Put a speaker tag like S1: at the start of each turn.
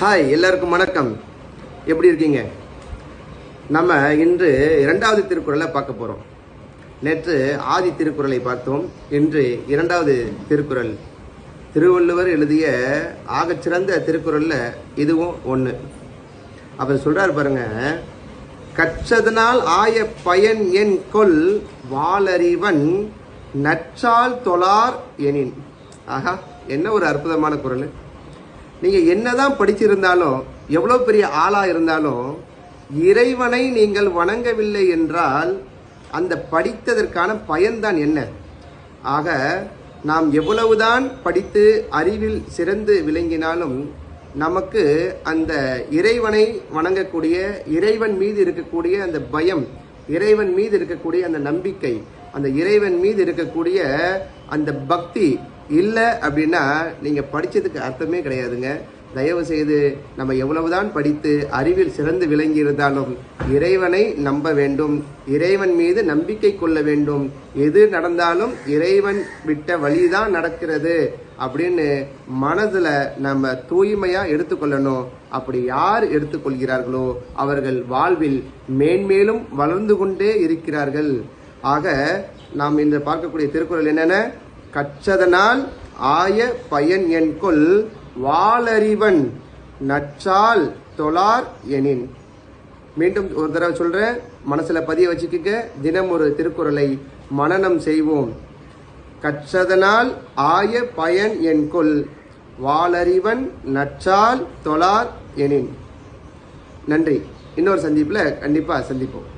S1: Hi எல்லாருக்கும் வணக்கம். எப்படி இருக்கீங்க? நம்ம இன்று இரண்டாவது திருக்குறளை பார்க்க போகிறோம் நேற்று ஆதி திருக்குறளை பார்த்தோம். இன்று இரண்டாவது திருக்குறள். திருவள்ளுவர் எழுதிய ஆகச்சிறந்த திருக்குறளில் இதுவும் ஒன்று அவர் சொல்கிறார் பாருங்க கற்றதனால் ஆய பயன் என் கொல் வாளறிவன் நற்றால் தொழார் எனின். ஆஹா என்ன ஒரு அற்புதமான குரல் நீங்கள் என்னதான் படிச்சிருந்தாலும் எவ்வளோ பெரிய ஆளாக இருந்தாலும் இறைவனை நீங்கள் வணங்கவில்லை என்றால் அந்த படித்ததற்கான பயன்தான் என்ன? ஆக நாம் எவ்வளவுதான் படித்து அறிவில் சிறந்து விளங்கினாலும் நமக்கு அந்த இறைவனை வணங்கக்கூடிய இறைவன் மீது இருக்கக்கூடிய அந்த பயம் இறைவன் மீது இருக்கக்கூடிய அந்த நம்பிக்கை அந்த இறைவன் மீது இருக்கக்கூடிய அந்த பக்தி இல்லை அப்படின்னா நீங்கள் படித்ததுக்கு அர்த்தமே கிடையாதுங்க. தயவு செய்து நம்ம எவ்வளவுதான் படித்து அறிவில் சிறந்து விளங்கி இருந்தாலும் இறைவனை நம்ப வேண்டும். இறைவன் மீது நம்பிக்கை கொள்ள வேண்டும். எது நடந்தாலும் இறைவன் விட்ட வழிதான் நடக்கிறது அப்படின்னு மனதில் நம்ம தூய்மையாக எடுத்துக்கொள்ளணும். அப்படி யார் எடுத்துக்கொள்கிறார்களோ அவர்கள் வாழ்வில் மேன்மேலும் வளர்ந்து கொண்டே இருக்கிறார்கள். ஆக நாம் இன்று பார்க்கக்கூடிய திருக்குறள் என்னென்ன? கற்றதனால் ஆய பயன் என்கொள் வாளறிவன் நற்றால் தொழார் எனின். மீண்டும் ஒரு தடவை சொல்கிறேன் மனசில் பதிய வச்சுக்கிக்க தினம் ஒரு திருக்குறளை மனனம் செய்வோம். கற்றதனால் ஆய பயன் என்கொள் வாளறிவன் நற்றால் தொழார் எனின். நன்றி. இன்னொரு சந்திப்பில் கண்டிப்பாக சந்திப்போம்.